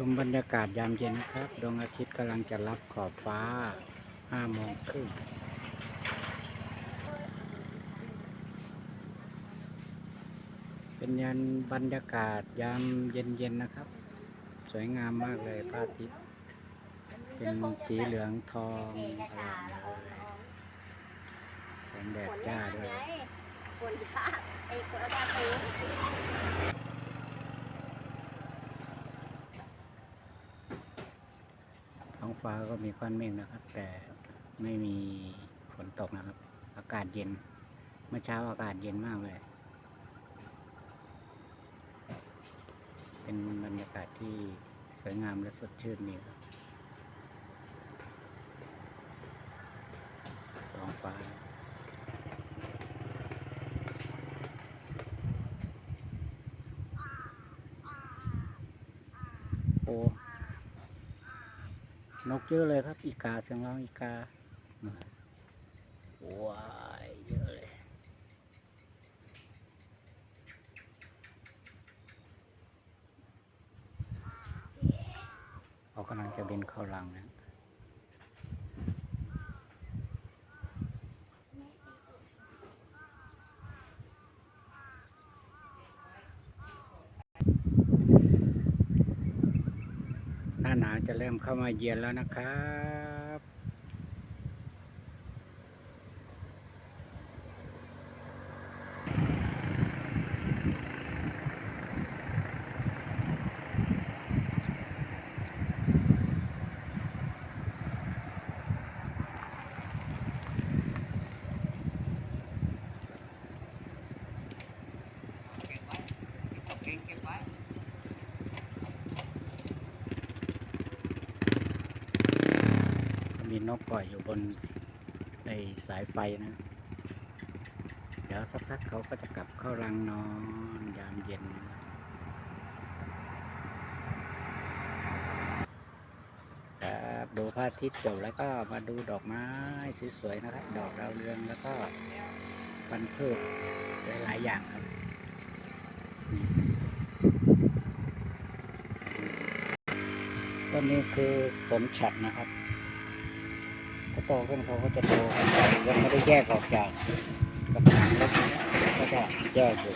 ชมบรรยากาศยามเย็นนะครับดวงอาทิตย์กำลังจะรับขอบฟ้าห้าโมงครึ่งเป็นยันบรรยากาศยามเย็นๆนะครับ สวยงามมากเลยพระอาทิตย์เป็นสีเหลืองทองอร่ามเลยแสงแดดจ้าด้วยฝนจ้าไอ้คนละดาตูน ท้อง ฟ้าก็มีก้อนเมฆนะครับ แต่ไม่มีฝนตกนะครับ อากาศเย็น เมื่อเช้าอากาศเย็นมากเลย เป็นบรรยากาศที่สวยงามและสดชื่นดีครับท้องฟ้าโอ้ นกเยอะเลยครับอีกาเสียงร้องอีกาว้ายเยอะเลยเขากำลังจะบินเข้ารังนะ หน้าหนาวจะเริ่มเข้ามาเยือนแล้วนะครับ มีนกก่อยอยู่บนในสายไฟนะ เดี๋ยวสักพักเขาก็จะกลับเข้ารังนอนยามเย็นครับดูพระอาทิตย์จบแล้วก็มาดูดอกไม้สวยๆนะครับ ดอกดาวเรืองแล้วก็ปันธุ์พืชหลายๆอย่างครับต้นนี้คือสนฉัดนะครับ ถ้าโตขึ้นเขาก็จะโตขึ้นไปยังไม่ได้แยกออกจากกระถางเล็กนี้ก็จะแยกอยู่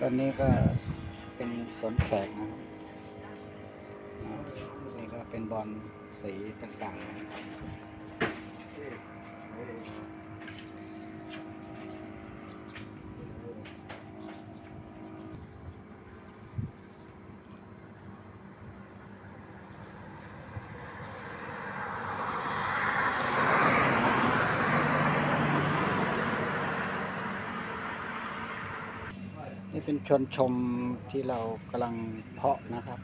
ต้นนี้ก็เป็นสนแขกนะครับนี่ก็เป็นบอลสีต่างๆ นี่เป็นชนชมที่เรากำลังเพาะนะครับ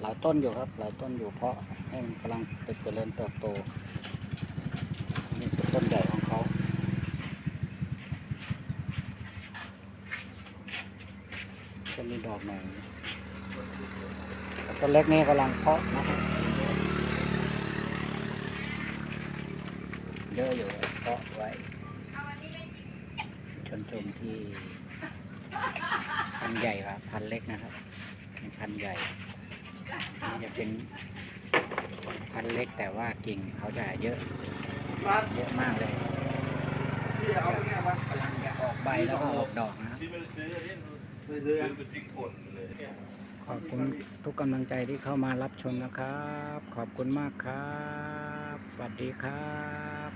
หลายต้นอยู่ครับ หลายต้นอยู่เพาะให้มันกำลังเติบเจริญเติบโตนี่คือต้นใหญ่ของเขาจะมีดอกหน่อยแต่ต้นเล็กนี่กำลังเพาะนะครับเยอะอยู่เพาะไว้ชนชมที่ พันใหญ่ครับพันเล็กนะครับพันใหญ่นี่จะเป็นพันเล็กแต่ว่ากิ่งเขาจะเยอะเยอะมากเลยกำลังจะออกใบแล้วก็ออกดอกนะครับขอบคุณทุกกำลังใจที่เข้ามารับชมนะครับ ขอบคุณมากครับสวัสดีครับ